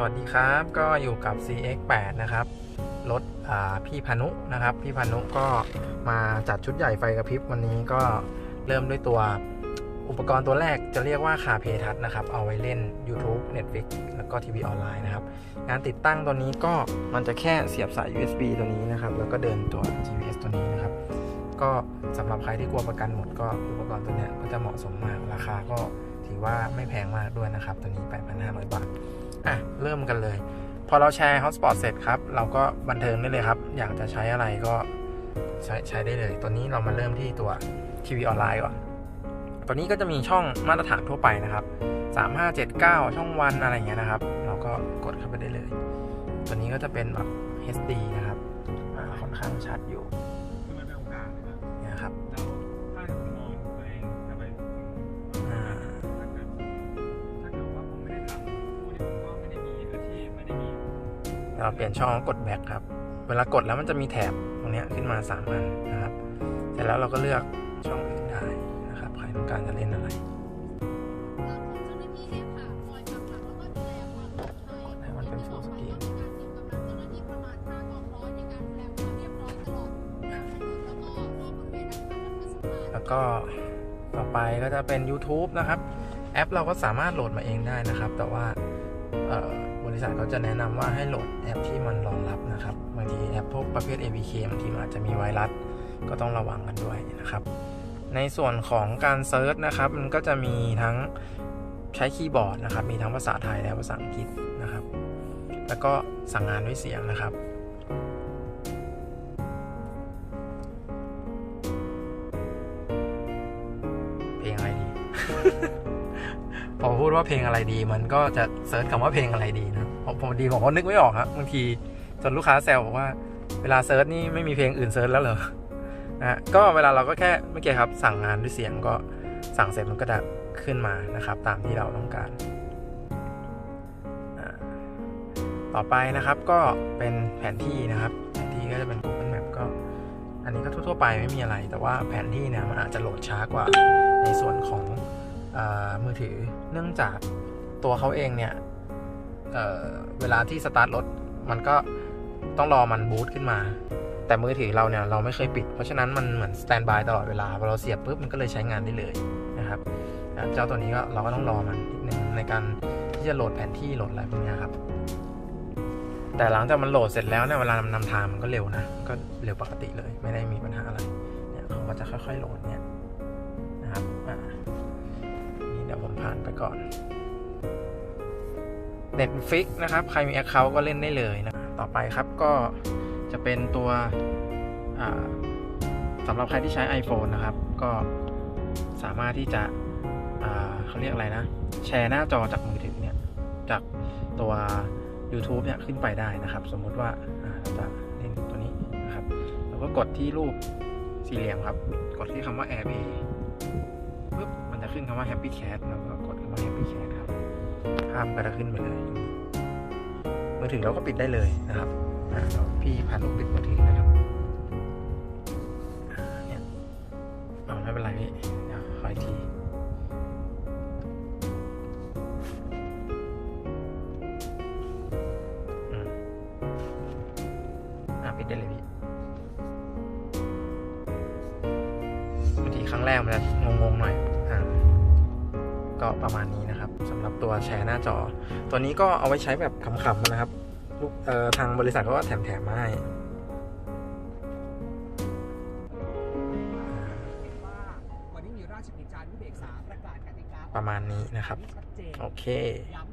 สวัสดีครับก็อยู่กับ CX8 นะครับ รถพี่พานุนะครับ พี่พานุก็มาจัดชุดใหญ่ไฟกระพริบวันนี้ก็เริ่มด้วยตัวอุปกรณ์ตัวแรกจะเรียกว่าคาเพทัศนะครับ เอาไว้เล่น YouTube Netflix แล้วก็ทีวีออนไลน์นะครับ งานติดตั้งตัวนี้ก็มันจะแค่เสียบสาย USB ตัวนี้นะครับ แล้วก็เดินตัว GPS ตัวนี้นะครับ ก็สำหรับใครที่กลัวประกันหมดก็อุปกรณ์ตัวนี้ก็จะเหมาะสมมากราคาก็ถือว่าไม่แพงมากด้วยนะครับ ตัวนี้ 8,500 บาท อะเริ่มกันเลย พอเราแชร์ Hotspot เสร็จครับ เราก็บันเทิงได้เลยครับ อยากจะใช้อะไรก็ใช้ใช้ได้เลย ตัวนี้เรามาเริ่มที่ตัวทีวีออนไลน์ก่อน ตัวนี้ก็จะมีช่องมาตรฐานทั่วไปนะครับ 3579 ช่องวันอะไรเงี้ยนะครับ เราก็กดเข้าไปได้เลย ตัวนี้ก็จะเป็นแบบ HD นะครับ ค่อนข้างชัดอยู่ เราเปลี่ยนช่องกดแบ็คครับ เวลากดแล้วมันจะมีแถบตรงนี้ขึ้นมา3อันนะครับ เสร็จแล้วเราก็เลือกช่องอื่นได้นะครับ ใครต้องการจะเล่นอะไรแล้วก็ต่อไปก็จะเป็น YouTube นะครับ แอปเราก็สามารถโหลดมาเองได้นะครับ แต่ว่า บริษัทเขาจะแนะนำว่าให้โหลดแอปที่มันรองรับนะครับบางทีแอปพวกประเภท APK บางทีอาจจะมีไวรัสก็ต้องระวังกันด้วยนะครับ ในส่วนของการเซิร์ชนะครับมันก็จะมีทั้งใช้คีย์บอร์ดนะครับ มีทั้งภาษาไทยและภาษาอังกฤษนะครับ แล้วก็สั่งงานด้วยเสียงนะครับเพลงอะไรดี พอพูดว่าเพลงอะไรดี มันก็จะเซิร์ชคำว่าเพลงอะไรดีนะผมดีผมก็นึกไม่ออกครับบางทีจนลูกค้าแซวบอกว่า เวลาเซิร์ชนี่ไม่มีเพลงอื่นเซิร์ชแล้วเหรอนะฮะก็เวลาเราก็แค่เมื่อกี้ครับ สั่งงานด้วยเสียงก็สั่งเสร็จมันก็จะขึ้นมานะครับ ตามที่เราต้องการ ต่อไปนะครับก็เป็นแผนที่นะครับ แผนที่ก็จะเป็น Google Map ก็ อันนี้ก็ทั่วๆไปไม่มีอะไร แต่ว่าแผนที่เนี่ยมันอาจจะโหลดช้ากว่าในส่วนของ มือถือ เนื่องจากตัวเขาเองเนี่ยเเวลาที่สตาร์ทรถมันก็ต้องรอมันบูตขึ้นมา แต่มือถือเราเนี่ยเราไม่เคยปิด เพราะฉะนั้นมันเหมือนสแตนบายตลอดเวลาพอเราเสียบปุ๊บมันก็เลยใช้งานได้เลยนะครับเจ้าตัวนี้ก็เราก็ต้องรอมันนิดนึงในการที่จะโหลดแผนที่โหลดอะไรพวกเนี้ยครับ แต่หลังจากมันโหลดเสร็จแล้วเนี่ยเวลานำทางมันก็เร็วนะ ก็เร็วปกติเลย ไม่ได้มีปัญหาอะไรเนี่ยเขาก็จะค่อยๆโหลดเนี่ย ก่อน Netflix นะครับ ใครมี Account ก็เล่นได้เลยนะ ต่อไปครับก็จะเป็นตัวสำหรับใครที่ใช้ iPhone นะครับ ก็สามารถที่จะเขาเรียกอะไรนะ แชร์หน้าจอจากมือถือเนี่ย จากตัว YouTube เนี่ยขึ้นไปได้นะครับ สมมุติว่าเราจะเล่นตัวนี้นะครับเราก็กดที่รูปสี่เหลี่ยมครับ กดที่คำว่า AirPlay ขึ้นคำว่า Happy Cat แล้วก็กดคำว่า Happy Cat ครับ ภาพก็จะขึ้นไปเลยมือถือเราก็ปิดได้เลยนะครับอ่าเดี๋ยวพี่พานุปิดมือถือนะครับเนี่ยเอาไม่เป็นไรพี่เดี๋ยวขออีกทีปิดได้เลยพี่บางทีครั้งแรกมันจะงงๆหน่อย ก็ประมาณนี้นะครับสำหรับตัวแชร์หน้าจอ ตัวนี้ก็เอาไว้ใช้แบบขำๆนะครับลูกเอ่อทางบริษัทเขาก็แถมๆมาให้ว่าวันนี้มีราชกิจจานุเบกษาประกาศกติกาประมาณนี้นะครับชัดเจนโอเคย้ำชัด